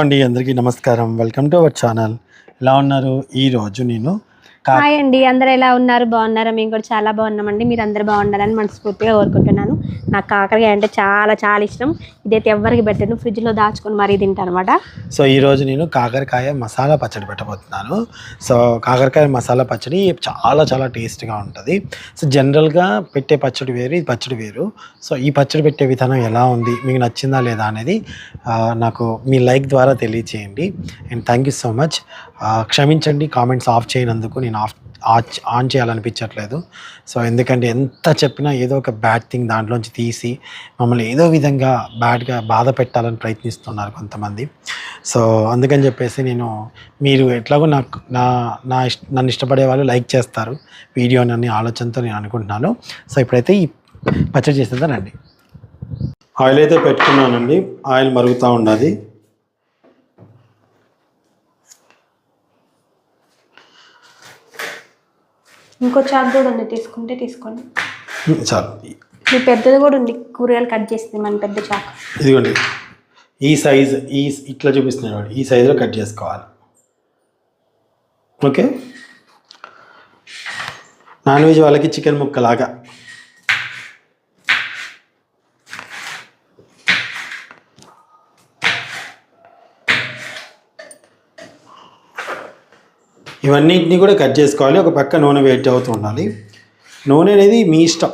అండి అందరికీ నమస్కారం. వెల్కమ్ టు అవర్ ఛానల్ ఎలా ఉన్నారు? ఈ రోజు నేను హాయ్ అండి అందరూ ఎలా ఉన్నారు? బాగున్నారా? మేము కూడా చాలా బాగున్నామండి. మీరు అందరు బాగుండాలని మనస్ఫూర్తిగా కోరుకుంటున్నాను. నాకు కాకరకాయ అంటే చాలా చాలా ఇష్టం. ఇదైతే ఎవరికి పెట్టాను. ఫ్రిడ్జ్లో దాచుకొని మరీ తింటాను అనమాట సో ఈ రోజు నేను కాకరకాయ మసాలా పచ్చడి పెట్టబోతున్నాను. సో కాకరకాయ మసాలా పచ్చడి చాలా చాలా టేస్ట్గా ఉంటుంది. సో జనరల్గా పెట్టే పచ్చడి వేరు ఈ పచ్చడి వేరు. సో ఈ పచ్చడి పెట్టే విధానం ఎలా ఉంది? మీకు నచ్చిందా లేదా అనేది నాకు మీ లైక్ ద్వారా తెలియచేయండి. And thank you so much. క్షమించండి. కామెంట్స్ ఆఫ్ చేయనందుకు నేను ఆఫ్ ఆన్ చేయాలనిపించట్లేదు. సో ఎందుకంటే ఎంత చెప్పినా ఏదో ఒక బ్యాడ్ థింగ్ దాంట్లోంచి తీసి మమ్మల్ని ఏదో విధంగా బ్యాడ్గా బాధ పెట్టాలని ప్రయత్నిస్తున్నారు కొంతమంది. సో అందుకని చెప్పేసి నేను మీరు ఎట్లాగో నాకు నా నా ఇష్ట నన్ను ఇష్టపడే వాళ్ళు లైక్ చేస్తారు. వీడియోని అనే ఆలోచనతో నేను అనుకుంటున్నాను. సో ఇప్పుడైతే ఈ పచ్చడి చేసేదానండి ఆయిల్ అయితే పెట్టుకున్నానండి. ఆయిల్ మరుగుతూ ఉన్నది. ఇంకో చాక్ కూడా ఉంది తీసుకుంటే తీసుకోండి. చాలు. మీ పెద్దది కూడా ఉంది కూరగాయలు కట్ చేసింది మన పెద్ద చాక్ ఇదిగోండి. ఈ సైజ్ ఈ ఇట్లా చూపిస్తున్నాడు. ఈ సైజులో కట్ చేసుకోవాలి. ఓకే? నాన్ వెజ్ వాళ్ళకి చికెన్ ముక్కలాగా. ఇవన్నిటిని కూడా కట్ చేసుకోవాలి. ఒక పక్క నూనె వెయిట్ అవుతూ ఉండాలి. నూనె అనేది మీ ఇష్టం.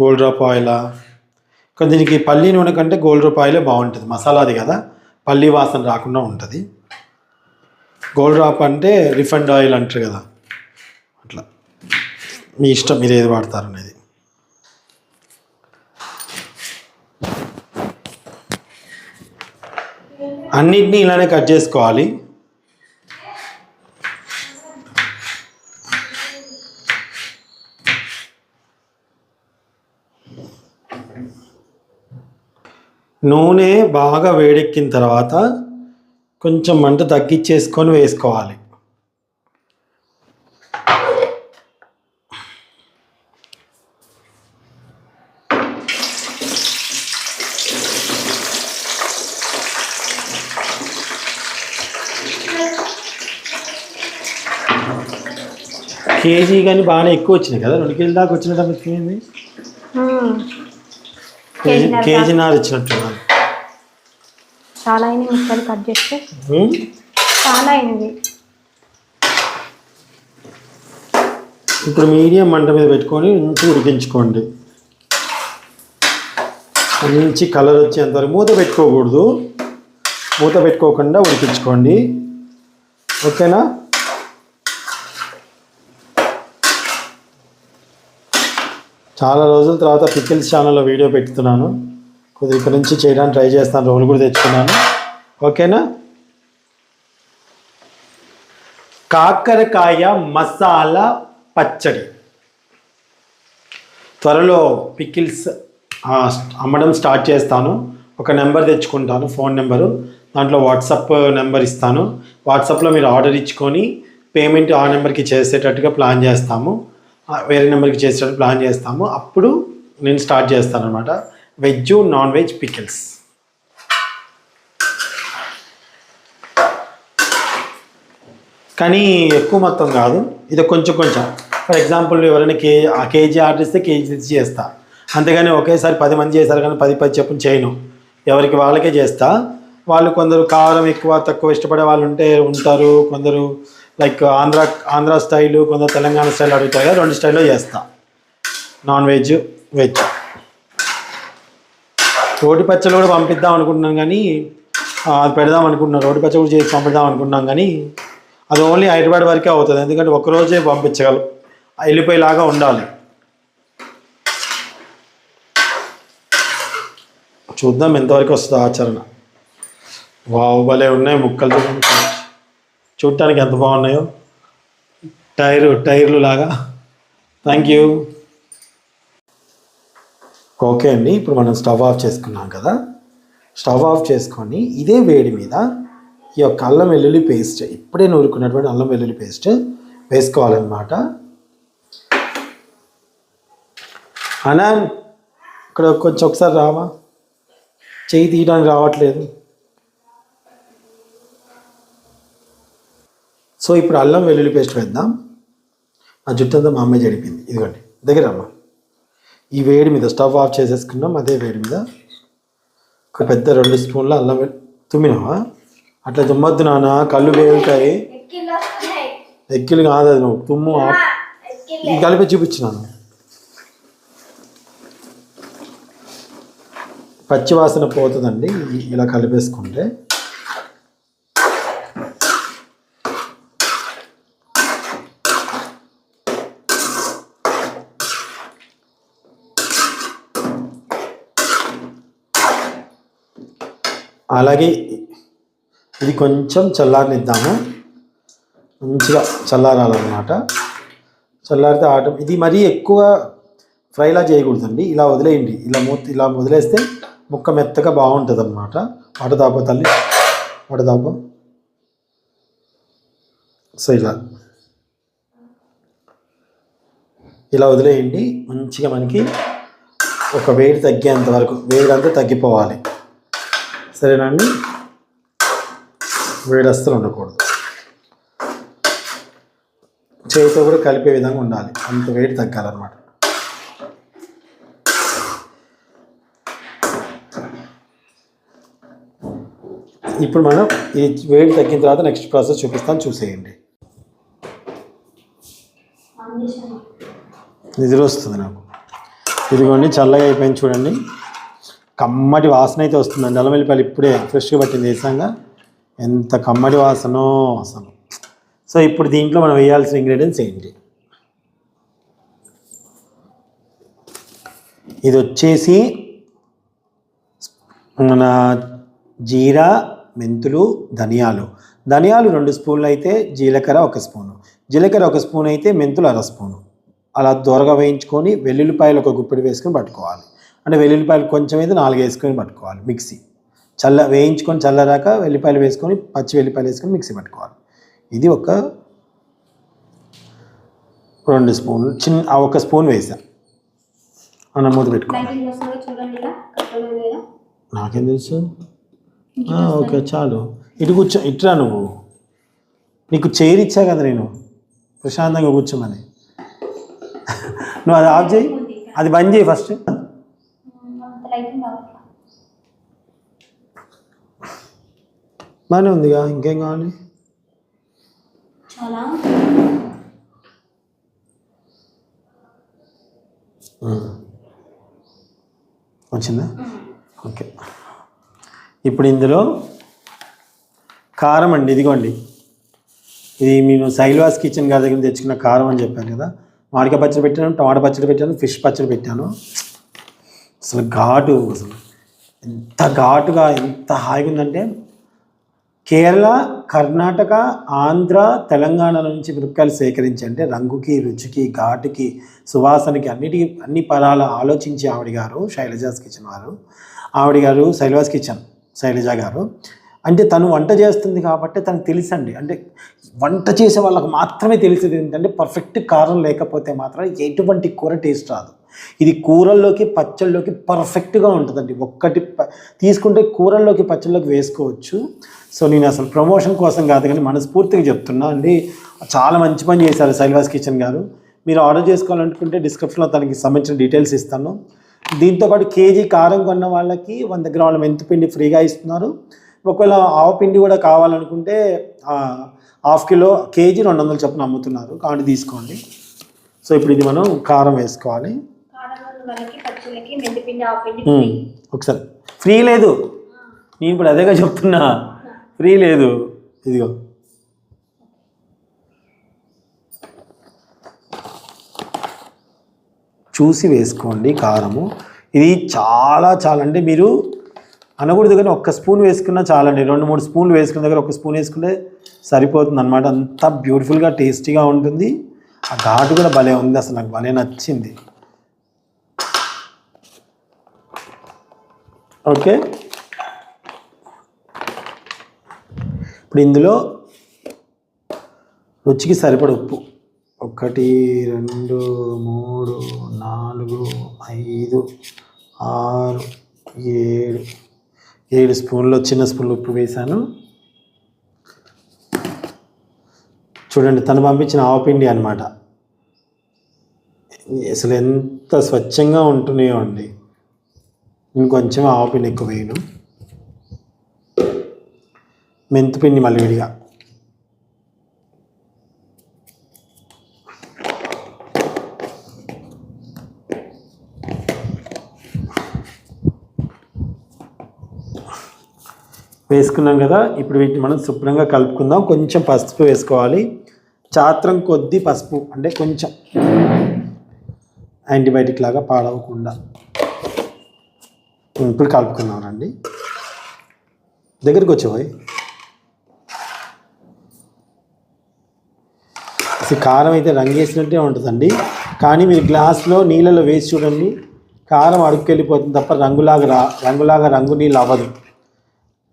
గోల్డ్ డ్రాప్ ఆయిలా కానీ దీనికి పల్లి నూనె కంటే గోల్డ్ డ్రాప్ ఆయిలే బాగుంటుంది. మసాలాది కదా. పల్లి వాసన రాకుండా ఉంటుంది. గోల్డ్ డ్రాప్ అంటే రిఫండ్ ఆయిల్ అంటారు కదా. అట్లా. మీ ఇష్టం మీరు ఏది వాడతారు అనేది. అన్నిటినీ ఇలానే కట్ చేసుకోవాలి. నూనె బాగా వేడెక్కిన తర్వాత కొంచెం మంట తగ్గించేసుకొని వేసుకోవాలి. కేజీ కానీ బాగానే ఎక్కువ వచ్చినాయి కదా? రెండు కేజీల దాకా వచ్చినట్టు కేజీ కేజీ కేజీన్నర ఇచ్చినట్టున్నాను చాలా అయినాయి ముక్కలు కట్ చేస్తే. చాలా అయినవి ఇప్పుడు మీడియం మంట మీద పెట్టుకొని మంచి ఉడికించుకోండి. మంచి కలర్ వచ్చేంత వరకు మూత పెట్టుకోకూడదు. మూత పెట్టుకోకుండా ఉడికించుకోండి. ఓకేనా? చాలా రోజుల తర్వాత పికిల్స్ ఛానల్లో వీడియో పెడుతున్నాను. కొద్దిగా ఇక్కడ నుంచి చేయడానికి ట్రై చేస్తాను. రోల్ కూడా తెచ్చుకున్నాను. ఓకేనా? కాకరకాయ మసాలా పచ్చడి. త్వరలో పికిల్స్ అమ్మడం స్టార్ట్ చేస్తాను. ఒక నెంబర్ తెచ్చుకుంటాను ఫోన్ నెంబరు. దాంట్లో వాట్సాప్ నెంబర్ ఇస్తాను. వాట్సాప్లో మీరు ఆర్డర్ ఇచ్చుకొని పేమెంట్ ఆ నెంబర్కి చేసేటట్టుగా ప్లాన్ చేస్తాము. వేరే నెంబర్కి చేసేటట్టు ప్లాన్ చేస్తాము. అప్పుడు నేను స్టార్ట్ చేస్తాను అనమాట వెజ్ నాన్ వెజ్ పికిల్స్. కానీ ఎక్కువ మొత్తం కాదు. ఇది కొంచెం కొంచెం. ఫర్ ఎగ్జాంపుల్ ఎవరైనా కే ఆ కేజీ ఆర్డర్ ఇస్తే కేజీ చేస్తా. అంతేగాని ఒకేసారి పది మంది చేశారు కానీ పది పది చెప్పుని చేయను. ఎవరికి వాళ్ళకే చేస్తా. వాళ్ళు కొందరు కారం ఎక్కువ తక్కువ ఇష్టపడే వాళ్ళు ఉంటే ఉంటారు. కొందరు లైక్ ఆంధ్ర ఆంధ్ర స్టైలు కొంత తెలంగాణ స్టైల్ అడుగుతారు కదా రెండు స్టైల్లో చేస్తా. Non veg veg. రోటి పచ్చలు కూడా పంపిద్దాం అనుకుంటున్నాం కానీ అది పెడదాం అనుకుంటున్నాం. రోటి పచ్చ కూడా చేసి పంపిద్దాం అనుకుంటున్నాం కానీ అది ఓన్లీ హైదరాబాద్ వరకే అవుతుంది. ఎందుకంటే ఒకరోజే పంపించగలం. వెళ్ళిపోయేలాగా ఉండాలి. చూద్దాం ఎంతవరకు వస్తుంది ఆచరణ. వావ్ భలే ఉన్నాయి ముక్కలు చూడండి. చూడటానికి ఎంత బాగున్నాయో. టైరు టైర్లు లాగా. థ్యాంక్ యూ ఓకే అండి ఇప్పుడు మనం స్టవ్ ఆఫ్ చేసుకున్నాం కదా. స్టవ్ ఆఫ్ చేసుకొని ఇదే వేడి మీద ఈ యొక్క అల్లం వెల్లుల్లి పేస్ట్ ఇప్పుడే నూరుకున్నటువంటి అల్లం వెల్లుల్లి పేస్ట్ వేసుకోవాలన్నమాట. అనా ఇక్కడ కొంచెం ఒకసారి రావా? చేయి తీయడానికి రావట్లేదు. సో ఇప్పుడు అల్లం వెల్లుల్లి పేస్ట్ వేద్దాం. ఆ జుట్టు అంతా మా అమ్మాయి జడిపింది ఇదిగోండి దగ్గర అమ్మ ఈ వేడి మీద స్టవ్ ఆఫ్ చేసేసుకున్నాం అదే వేడి మీద. ఒక పెద్ద రెండు స్పూన్ల అల్లం తుమ్మినావా? అట్లా తుమ్మద్దు నాన్న కళ్ళు వేగుతాయి. ఎక్కిలు కాదు అది నువ్వు తుమ్ము ఆఫ్ ఇది కలిపి చూపించినాను పచ్చివాసన పోతుందండి ఇలా కలిపేసుకుంటే. అలాగే ఇది కొంచెం చల్లారనిద్దాము. మంచిగా చల్లారాలన్నమాట. చల్లారితే ఆట ఇది మరీ ఎక్కువ ఫ్రైలా చేయకూడదండి. ఇలా వదిలేయండి. ఇలా మూత ఇలా వదిలేస్తే ముక్క మెత్తగా బాగుంటుంది అనమాట వడదాపో తల్లి? వడదాపో సో ఇలా. ఇలా వదిలేయండి. మంచిగా మనకి ఒక వేడి తగ్గేంత వరకు వేడి అంతా తగ్గిపోవాలి. సరేనండి. వేడి అస్సలు ఉండకూడదు. చేతితో కూడా కలిపే విధంగా ఉండాలి. అంత వేడి తగ్గాలన్నమాట. ఇప్పుడు మనం ఈ వేడి తగ్గిన తర్వాత నెక్స్ట్ ప్రాసెస్ చూపిస్తాను. చూసేయండి. నిద్ర వస్తుంది నాకు. ఇదిగోండి చల్లగా అయిపోయింది చూడండి. కమ్మటి వాసన అయితే వస్తుంది. అల్లం ఇప్పుడే ఫ్రెష్గా పట్టింది వేసాగా ఎంత కమ్మటి వాసనో అసలు. సో ఇప్పుడు దీంట్లో మనం వేయాల్సిన ఇంగ్రీడియంట్స్ ఏంటి? ఇది వచ్చేసి మన జీరా మెంతులు ధనియాలు. ధనియాలు రెండు స్పూన్లు అయితే జీలకర్ర ఒక స్పూను. జీలకర్ర ఒక స్పూన్ అయితే మెంతులు అర స్పూను. అలా దూరగా వేయించుకొని వెల్లుల్లిపాయలు ఒక గుప్పిడి వేసుకొని పట్టుకోవాలి. అంటే వెల్లుల్లిపాయలు కొంచెం అయితే నాలుగు వేసుకొని పట్టుకోవాలి మిక్సీ. చల్ల వేయించుకొని చల్లరాక వెల్లిపాయలు వేసుకొని పచ్చి వెల్లిపాయలు వేసుకొని మిక్సీ పట్టుకోవాలి. ఇది ఒక రెండు స్పూన్లు చిన్న ఒక స్పూన్ వేసా. మనం మూత పెట్టుకోవాలి నాకేం తెలుసు? ఓకే చాలు. ఇటు కూర్చో ఇట్రా నువ్వు. నీకు చైర్ ఇచ్చా కదా నేను? ప్రశాంతంగా కూర్చోమని. నువ్వు అది ఆఫ్ చేయి. అది బంద్ చేయి ఫస్ట్. బాగానే ఉందిగా ఇంకేం కావాలి? చాలా. వచ్చిందా? ఓకే. ఇప్పుడు ఇందులో కారం అండి ఇదిగోండి. ఇది నేను సైల్వాస్ కిచెన్ గారి దగ్గర తెచ్చుకున్న కారం అని చెప్పాను కదా. మామిడికాయ పచ్చడి పెట్టాను టమాటా పచ్చడి పెట్టాను ఫిష్ పచ్చడి పెట్టాను. అసలు ఘాటు అసలు ఎంత ఘాటుగా ఎంత హాయిగా ఉందంటే కేరళ కర్ణాటక ఆంధ్ర తెలంగాణ నుంచి మిరపకాయలు సేకరించి అంటే రంగుకి రుచికి ఘాటుకి సువాసనకి అన్నిటికీ అన్ని పదాలు ఆలోచించి ఆవిడ గారు శైలజాస్ కిచెన్ వారు ఆవిడ గారు శైలజాస్ కిచెన్ శైలజ గారు. అంటే తను వంట చేస్తుంది కాబట్టి తనకు తెలుసండి. అంటే వంట చేసే వాళ్ళకి మాత్రమే తెలిసేది ఏంటంటే పర్ఫెక్ట్ కారం లేకపోతే మాత్రం ఎటువంటి కూర టేస్ట్ రాదు. ఇది కూరల్లోకి పచ్చళ్ళలోకి పర్ఫెక్ట్గా ఉంటుందండి. ఒక్కటి తీసుకుంటే కూరల్లోకి పచ్చళ్ళలోకి వేసుకోవచ్చు. సో నేను అసలు ప్రమోషన్ కోసం కాదు కానీ మనస్ఫూర్తిగా చెప్తున్నా అండి. చాలా మంచి పని చేశారు శైల్వాస్ కిచెన్ గారు. మీరు ఆర్డర్ చేసుకోవాలనుకుంటే డిస్క్రిప్షన్లో తనకి సంబంధించిన డీటెయిల్స్ ఇస్తాను. దీంతోపాటు కేజీ కారం కొన్న వాళ్ళకి వంద గ్రాముల మెంతిపిండి ఫ్రీగా ఇస్తున్నారు. ఒకవేళ ఆవు పిండి కూడా కావాలనుకుంటే హాఫ్ కిలో కేజీ రెండు వందల చొప్పున అమ్ముతున్నారు. కాబట్టి తీసుకోండి. సో ఇప్పుడు ఇది మనం కారం వేసుకోవాలి. మెంతిపిండి ఒకసారి. ఫ్రీ లేదు. నేను ఇప్పుడు అదేగా చెప్తున్నా. ఫ్రీ లేదు. ఇదిగో. చూసి వేసుకోండి కారము. ఇది చాలా చాలా అంటే మీరు అనకూడదు కానీ ఒక్క స్పూన్ వేసుకున్నా చాలండి. రెండు మూడు స్పూన్లు వేసుకున్న దగ్గర ఒక స్పూన్ వేసుకుంటే సరిపోతుంది అనమాట అంత బ్యూటిఫుల్గా టేస్టీగా ఉంటుంది. ఆ ఘాటు కూడా భలే ఉంది. అసలు నాకు భలే నచ్చింది. ఓకే. ఇప్పుడు ఇందులో రుచికి సరిపడ ఉప్పు. ఒకటి రెండు మూడు నాలుగు ఐదు ఆరు ఏడు. ఏడు స్పూన్లు చిన్న స్పూన్లు ఉప్పు వేశాను. చూడండి తను పంపించిన ఆవపిండి అనమాట అసలు ఎంత స్వచ్ఛంగా ఉంటున్నాయో అండి. నేను కొంచెం ఆవపిండి ఎక్కువ వేయను. మెంతిపిండి మళ్ళీ విడిగా. వేసుకున్నాం కదా ఇప్పుడు వీటిని మనం శుభ్రంగా కలుపుకుందాం. కొంచెం పసుపు వేసుకోవాలి. చాత్రం కొద్ది పసుపు అంటే కొంచెం యాంటీబయాటిక్ లాగా పాడవకుండా. ఇప్పుడు కలుపుకుందాం రండి దగ్గరికి వచ్చేవాయి అసలు కారం అయితే రంగేసినట్టే ఉంటుందండి. కానీ మీరు గ్లాస్లో నీళ్ళలో వేసి చూడండి. కారం అడుక్కెళ్ళిపోతుంది తప్ప రంగులాగా రా రంగులాగా రంగు నీళ్ళు అవ్వదు.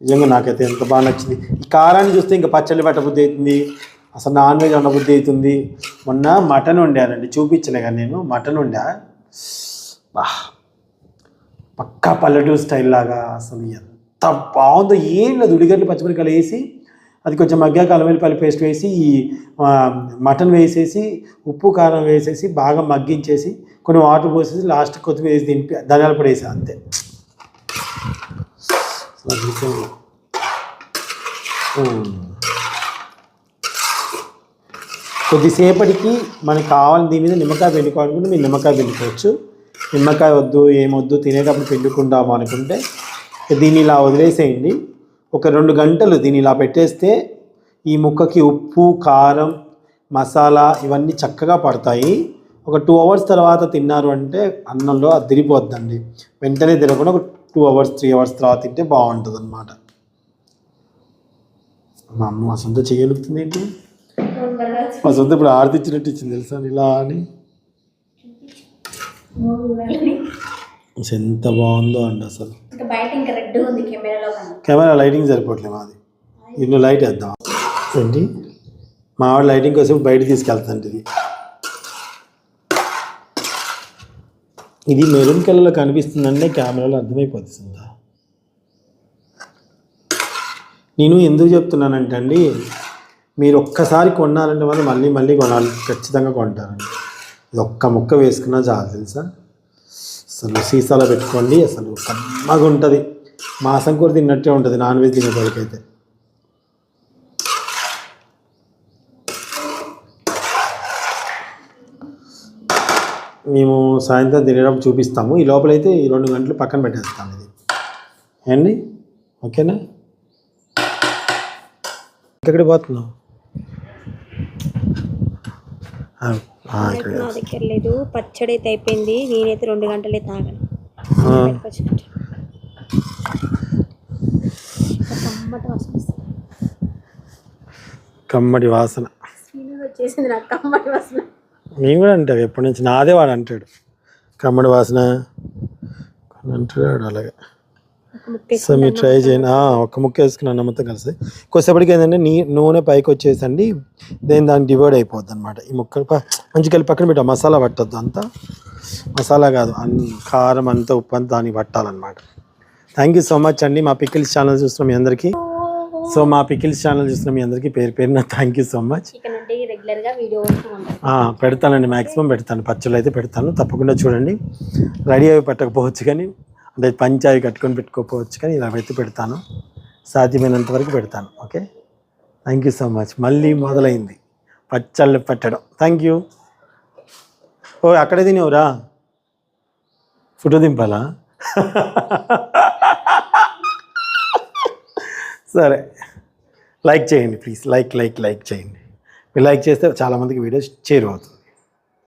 నిజంగా నాకైతే ఎంత బాగా నచ్చింది. ఈ కారాన్ని చూస్తే ఇంకా పచ్చళ్ళు పెట్టబుద్ధి అవుతుంది. అసలు నాన్ వెజ్ ఉండబుద్ధి అవుతుంది. మొన్న మటన్ వండానండి. చూపించలే కానీ నేను. మటన్ వండా. బా. పక్కా పల్లెటూరు స్టైల్ లాగా అసలు ఎంత బాగుందో ఏం లేదు. ఉడిగడ్డలు పచ్చిమిరకాయలు వేసి అది కొంచెం మగ్గాక అల్లం వెల్లిపాయల పేస్ట్ వేసి ఈ మటన్ వేసేసి ఉప్పు కారం వేసేసి బాగా మగ్గించేసి కొన్ని వాటర్ పోసేసి లాస్ట్ కొత్తిమీర వేసి దింపి ధనియాల పొడి అంతే. కొద్దిసేపటికి మనకి కావాలని దీని మీద నిమ్మకాయ పిండుకోవాలనుకుంటే మీరు నిమ్మకాయ పిండుకోవచ్చు. నిమ్మకాయ వద్దు ఏమొద్దు తినేటప్పుడు పిండుకుంటాము అనుకుంటే దీన్ని ఇలా వదిలేసేయండి. ఒక రెండు గంటలు దీన్ని ఇలా పెట్టేస్తే ఈ ముక్కకి ఉప్పు కారం మసాలా ఇవన్నీ చక్కగా పడతాయి. ఒక టూ అవర్స్ తర్వాత తిన్నారు అంటే అన్నంలో అది తిరిగిపోద్దండి వెంటనే తినకుండా ఒక టూ అవర్స్ త్రీ అవర్స్ తర్వాత తింటే బాగుంటుంది అనమాట మా అమ్మ మా సొంత చేయగలుగుతుంది ఏంటి? మా సొంత ఇప్పుడు ఆరతి ఇచ్చినట్టు ఇచ్చింది తెలుసా ఇలా అని. ఎంత బాగుందో అండి అసలు. ఇంకా బయట ఇంకా రెడ్ ఉంది కెమెరాలో కన్నా కెమెరా లైటింగ్ సరిపోవట్లేదు మాది. ఇల్లు లైట్ వేద్దాం. ఏంటి? మా ఆవిడ లైటింగ్ కోసం బయట తీసుకెళ్తాండి ఇది. ఇది మెరూన్ కలర్లో కనిపిస్తుందంటే కెమెరాలో అర్థమైపోతుందా నేను ఎందుకు చెప్తున్నానంటే అండి మీరు ఒక్కసారి కొన్నారంటే మాత్రం మళ్ళీ మళ్ళీ కొనాలి. ఖచ్చితంగా కొంటారండి. ఇది ఒక్క ముక్క వేసుకున్నా చాలు తెలుసా? అసలు సీసాలో పెట్టుకోండి అసలు కమ్మగా ఉంటుంది. మాసం కూర తిన్నట్టే ఉంటుంది నాన్ వెజ్ తినేటోళ్ళకైతే. మేము సాయంత్రం తినేటప్పుడు చూపిస్తాము. ఈ లోపలైతే ఈ రెండు గంటలు పక్కన పెట్టేస్తాం ఇది. ఏండి ఓకేనా? ఎక్కడికి పోతున్నావు? నా దగ్గర లేదు పచ్చడి అయితే అయిపోయింది. నేనైతే రెండు గంటలే తాగను. కమ్మటి వాసన వస్తుంది. కమ్మడి వాసన. స్మెల్ వచ్చేసింది నాకు. కమ్మటి వాసన. మేము కూడా అంటారు ఎప్పటి నుంచి నాదే వాడు అంటాడు. కమ్మడి వాసన. కొన్ని అంటాడు అలాగే. సో మీరు ట్రై చేయండి. ఆ, ఒక్క ముక్క వేసుకుని అన్నమ్మతో కలిసి. కొద్దిసేపటికి ఏంటంటే నీ నూనె పైకి వచ్చేసండి దేని దానికి డివైడ్ అయిపోద్ది అనమాట ఈ ముక్క మంచి కలిపి పక్కన పెట్టా మసాలా పట్టద్దు అంతా. మసాలా కాదు అన్ కారం అంతా ఉప్పు అంతా దానికి పట్టాలన్నమాట. థ్యాంక్ యూ సో మచ్ అండి. మా పికిల్స్ ఛానల్ చూస్తున్న మీ అందరికీ. సో మా పికిల్స్ ఛానల్ చూస్తున్న మీ అందరికీ పేరు పేరున థ్యాంక్ యూ సో మచ్ పెడతానండి మ్యాక్సిమం పెడతాను. పచ్చళ్ళు అయితే పెడతాను. తప్పకుండా చూడండి. రెడీ అవి పెట్టకపోవచ్చు కానీ. అంటే పంచాయి కట్టుకొని పెట్టుకోకపోవచ్చు కానీ ఇలా వెతి పెడతాను. సాధ్యమైనంత వరకు పెడతాను. Okay? Thank you so much మళ్ళీ మొదలైంది. పచ్చళ్ళు పెట్టడం. థ్యాంక్ యూ ఓ అక్కడే తినేవురా? ఫోటో దింపాలా? సరే. లైక్ చేయండి ప్లీజ్ లైక్ లైక్ లైక్ చేయండి. మీరు లైక్ చేస్తే చాలామందికి వీడియోస్ చేరువవుతుంది